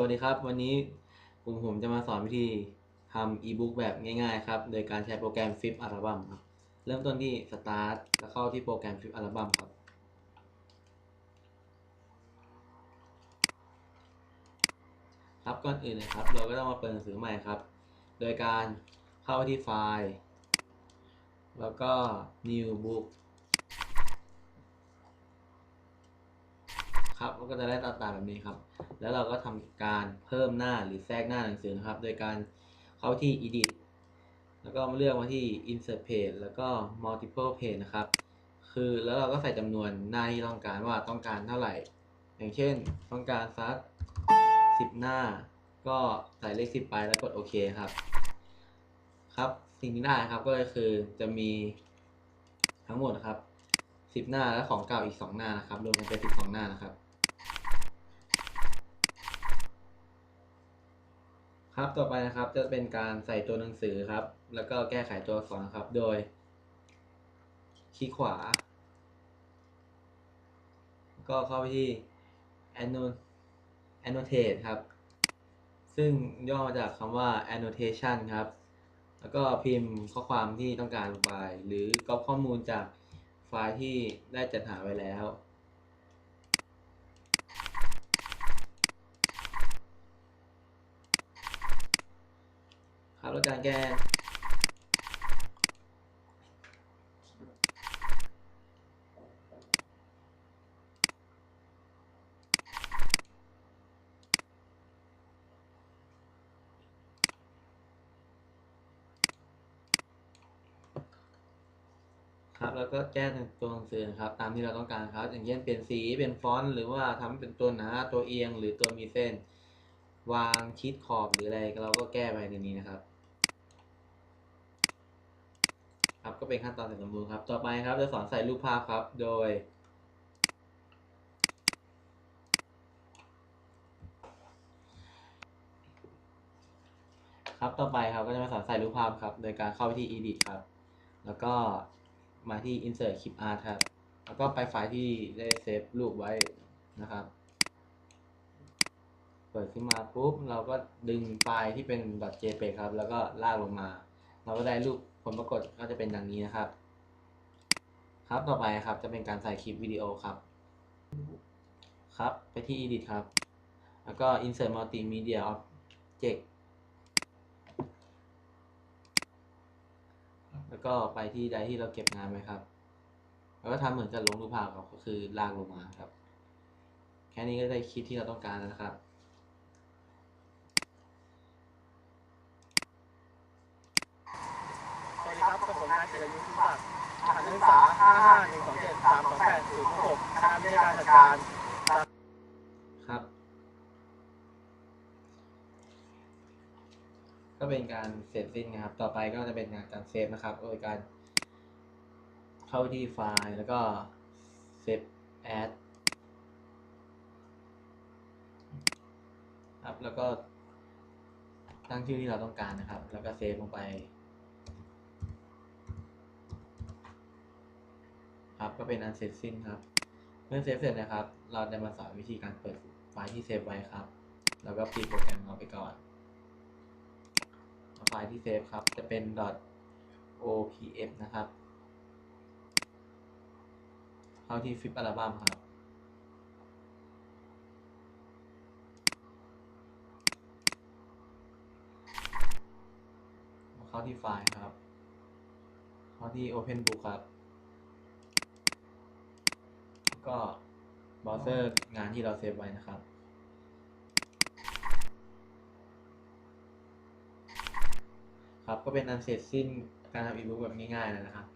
วัสดีครับ วันนี้ผมผมจะมาสอนวิธีทำอีบุ๊กแบบง่ายๆครับ โดยการใช้โปรแกรม Flip Album ครับ เริ่มต้นที่ Start แล้วเข้าที่โปรแกรม Flip Album ครับ ครับก่อนอื่นเลยครับ เราก็ต้องมาเปิดหนังสือใหม่ครับ โดยการเข้าที่ไฟล์ แล้วก็ New Book ครับก็จะได้ตาตาแบบนี้ครับ แล้วเราก็ทำการเพิ่มหน้าหรือแทรกหน้าหนังสือนะครับ โดยการเข้าที่ edit แล้วก็มาเลือกมาที่ insert page แล้วก็ multiple page นะครับ คือแล้วเราก็ใส่จำนวนหน้าที่ต้องการว่าต้องการเท่าไหร่ อย่างเช่น ต้องการสัก10 หน้า ก็ใส่เลข 10 ไปแล้วกดโอเคครับ ครับสิ่งที่ได้ครับก็คือจะมีทั้งหมดนะครับ 10 หน้าและของเก่าอีก 2 หน้านะครับรวมกันเป็น12 หน้านะครับ ครับต่อไปนะครับจะเป็นการใส่ตัวหนังสือครับ แล้วก็แก้ไขตัวอักษรครับ โดยคลิกขวา ก็เข้าไปที่ anno- annotate ครับ ซึ่งย่อมาจากคำว่า annotation ครับ แล้วก็พิมพ์ข้อความที่ต้องการลงไป หรือก๊อปข้อมูลจากไฟล์ที่ได้จัดหาไว้แล้ว ครับแล้วการแก้ครับแล้วก็แก้ตัวหนังสือครับ ตามที่เราต้องการครับ อย่างเช่นเปลี่ยนสีเป็นฟอนต์หรือว่าทำเป็นตัวหนาตัวเอียงหรือตัวมีเส้น วางชิดขอบหรืออะไรเราก็แก้ไปในนี้นะครับ ครับก็เป็นขั้นตอนเสร็จสมบูรณ์ครับ ต่อไปครับจะสอนใส่รูปภาพครับ โดย ครับต่อไปครับก็จะมาสอนใส่รูปภาพครับ โดยการเข้าไปที่ edit ครับ แล้วก็มาที่ insert clip art ครับ แล้วก็ไปไฟล์ที่ได้เซฟรูปไว้นะครับ เปิดขึ้นมาปุ๊บเราก็ดึงไฟล์ที่เป็น .jpeg ครับ แล้วก็ลากลงมา เราก็ได้รูป ลปรากฏก็จะเป็นดังนี้นะครับ ครับต่อไปครับจะเป็นการใส่คลิปวิดีโอครับ ครับไปที่ edit ครับ แล้วก็ insert multimedia object แล้วก็ไปที่ใดที่เราเก็บงานไว้ครับ แล้วก็ทำเหมือนกับลงรูปภาพครับก็คือลากลงมาครับ แค่นี้ก็ได้คลิปที่เราต้องการแล้วนะครับ ส วัสดีครับกับผมนายเจริญยุทธศักดิ์สถานศึกษา55 127 328 06คณะวิทยาการจัดการครับ ก็เป็นการเสร็จสิ้นนะครับ ต่อไปก็จะเป็นงานการเซฟนะครับ โดยการเข้าที่ไฟล์แล้วก็เซฟแอดครับ แล้วก็ตั้งชื่อที่เราต้องการนะครับ แล้วก็เซฟลงไป ครับก็เป็นอันเสร็จสิ้นครับ เมื่อเซฟเสร็จนะครับ เราจะมาสอนวิธีการเปิดไฟล์ที่เซฟไว้ครับ แล้วก็ปิดโปรแกรมเราไปก่อน ไฟล์ที่เซฟครับจะเป็น .opf นะครับ เข้าที่ Flip Album ครับเข้าที่ไฟล์ครับ เข้าที่ Open Book ครับ ก็เบราว์เซอร์งานที่เราเซฟไว้นะครับ ครับก็เป็นอันเสร็จสิ้นการทำอีบุ๊กแบบง่ายๆเลยนะครับ